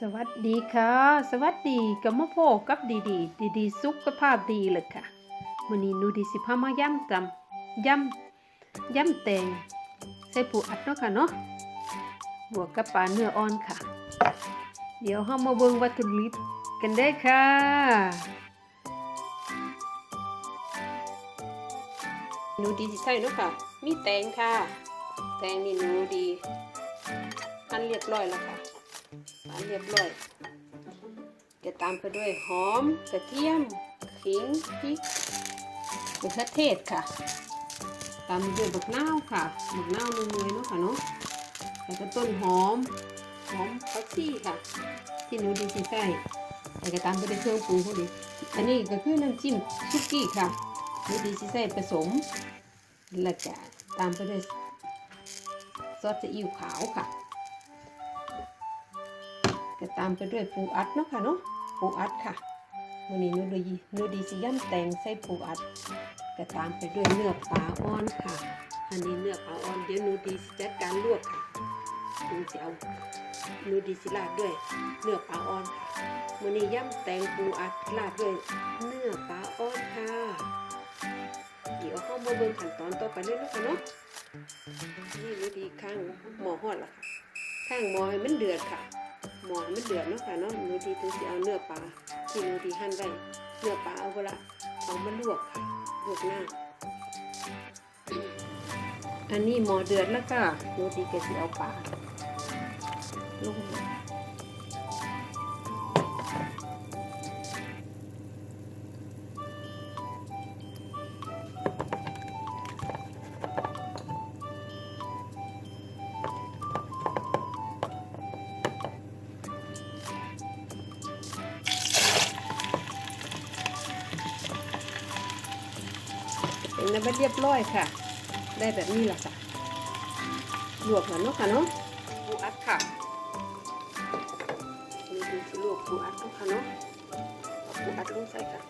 สวัสดีค่ะ สวัสดีกับมะโพกับดีดีดีดีสุขภาพดีเลยค่ะวันนี้นูดีสิพามาย่ำกำย่ำย่ำแตงใส่ปูอัดเนาะค่ะเนาะบวกกับปลาเนื้ออ่อนค่ะ เดี๋ยวเรามาเบิ่งวัตถุดิบกันได้ค่ะนูดีสิใส่เนาะค่ะ มีแตงค่ะ แตงนี่นูดีันเรียบร้อยแล้วค่ะอันเรียบร้อยจะตามไปด้วยหอมกระเทียมขิงพริกมะเขือเทศค่ะ ตามด้วยบักนาวค่ะบักนาวนุ่ยๆเนาะค่ะเนาะแล้วก็ต้นหอมหอมผักชีค่ะ ที่หนูดีสิใส่แล้วก็ตามไปด้วยเครื่องปรุงพอดีอันนี้ก็คือน้ำจิ้มซุกี้ค่ะหนูดีสิใส่ผสมแล้วก็ตามไปด้วยซอสซีอิ๊วขาวค่ะ จะตามไปด้วยปูอัดเนาะค่ะเนาะปูอัดค่ะวันนี้นูดีนูดีสิย่ำแตงใส่ปูอัดก็ตามไปด้วยเนื้อปลาอ่อนค่ะ อันนี้เนื้อปลาอ่อนเดี๋ยวนูดีจัดการลวกค่ะหนูสิเอานูดีสิราดด้วยเนื้อปลาอ่อนค่ะวันนี้ย่ำแตงปูอัดราดด้วยเนื้อปลาอ่อนค่ะ เดี๋ยวเข้ามาเบิ่งขั้นตอนต่อไปเลยนะค่ะเนาะนี่นูดีข้างหม้อฮอดละค่ะข้างหม้อให้มันเดือดค่ะ หมอมันเดือดเนาะค่ะเนาะหนูดีถึงจะเอาเนื้อปลาที่หนูดีหั่นไว้เนื้อปลาเอาไปละเอามาลวกค่ะลวกหน้าอันนี้หมอเดือดแล้วก็หนูดีก็จะเอาปลาลงมา เป็นน้ำมันเรียบร้อยค่ะ ได้แบบนี้แหละค่ะลวกแล้วเนาะค่ะเนาะปูอัดค่ะนี่คือสิลวกปูอัดเนาะค่ะเนาะปูอัดลงใส่ค่ะ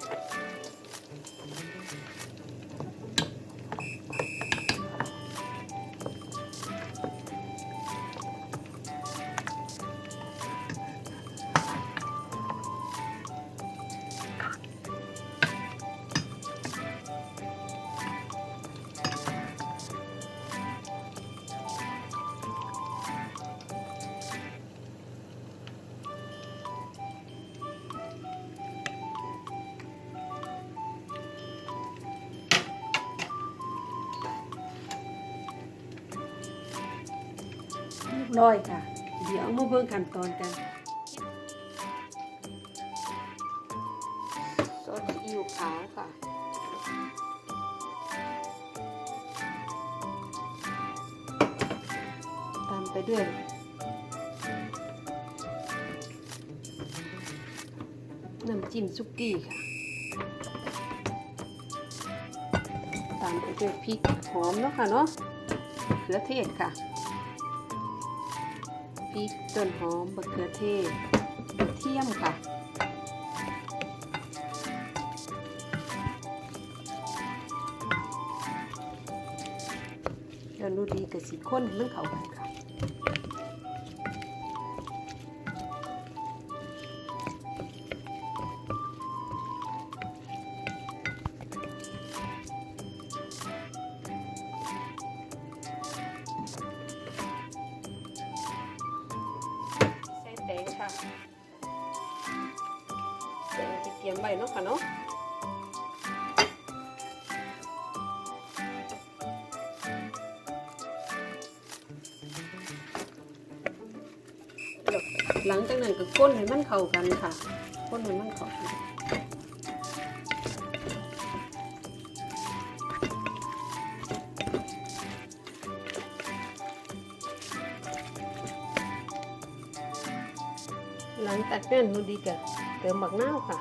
เรียบร้อยค่ะ เดี๋ยวมาเบิ่งขั้นตอนกันซอสซีอิ๊วขาวค่ะตามไปด้วยน้ำจิ้มซุกี้ค่ะ ตามไปด้วยพริกหอมเนาะค่ะเนาะเขือเทศค่ะ พริกต้นหอมมะเขือเทศกระเทียมค่ะ แล้วนูดีกับสีข้นเรื่องเขากันค่ะ แตงที่เตรียมไว้เนาะค่ะเนาะหลังจากนั้นก็ก้นให้มันเข้ากันค่ะก้นให้มันเข้ากันหลังจากนั้นนูดีกะ เติมบักนาวค่ะ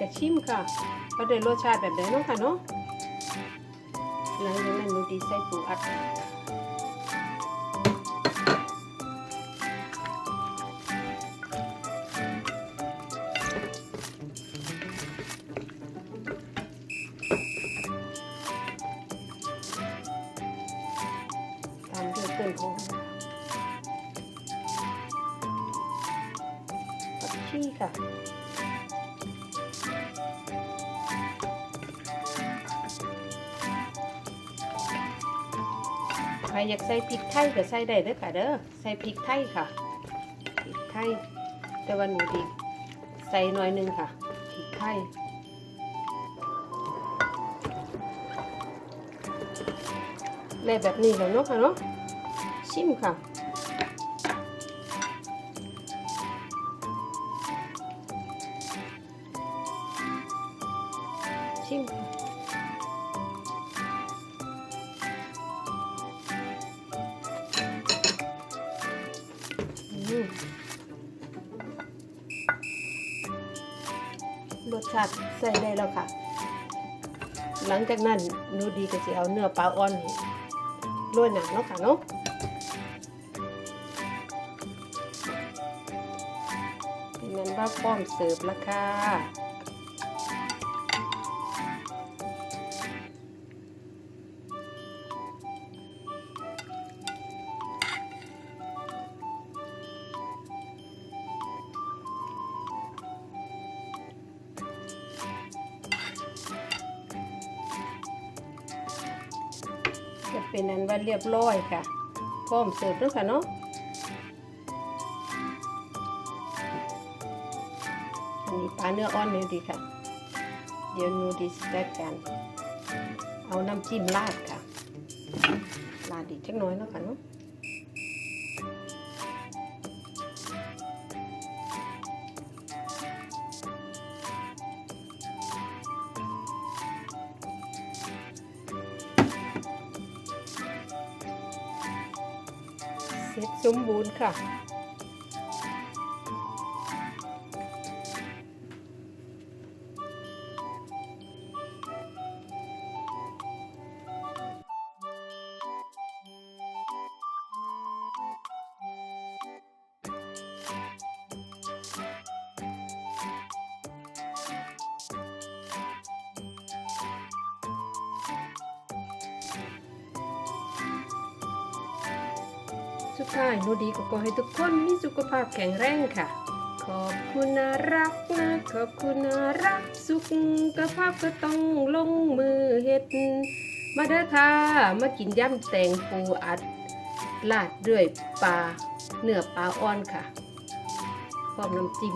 กระชิมค่ะก็ได้รสชาติแบบไหนเนาะค่ะเนาะหลังจากนั้นหนูดีใส่ปูอัด ค่ะ ใครอยากใส่พริกไทยก็ใส่ได้เด้อค่ะเด้อ ใส่พริกไทยค่ะ พริกไทย แต่ว่าหนูดีใส่หน่อยนึงค่ะ พริกไทยเลยแบบนี้แล้วเนาะค่ะเนาะ ชิมค่ะ ชาติใส่ได้แล้วค่ะ หลังจากนั้นนูดีก็จะเอาเนื้อปลาอ่อนนี่โรยหนังเนาะค่ะเนาะเป็นนั้นว่าพร้อมเสิร์ฟแล้วค่ะ เป็นอันว่าเรียบร้อยค่ะ พร้อมเสิร์ฟแล้วค่ะเนาะอันนี้ปลาเนื้ออ่อนเลยดีค่ะ เดี๋ยวนูดีสแต็กกันเอาน้ำจิ้มราดค่ะราดอีกจักน้อยแล้วค่ะเนาะ เสร็จสมบูรณ์ค่ะ สุดท้ายโนดีก็ขอให้ทุกคนมีสุขภาพแข็งแรงค่ะ ขอบคุณนะรักนะ ขอบคุณนะรัก สุขภาพก็ต้องลงมือเฮ็ด มาเด้อค่ะ มากินยำแตงปูอัด ลาดด้วยปลาเนื้อปลาอ่อนค่ะพร้อมน้ำจิ้ม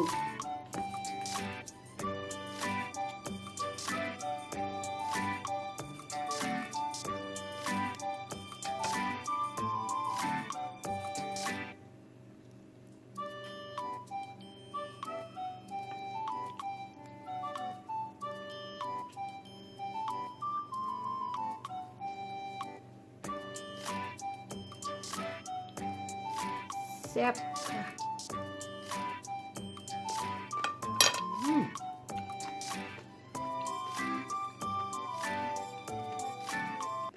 แซ่บค่ะ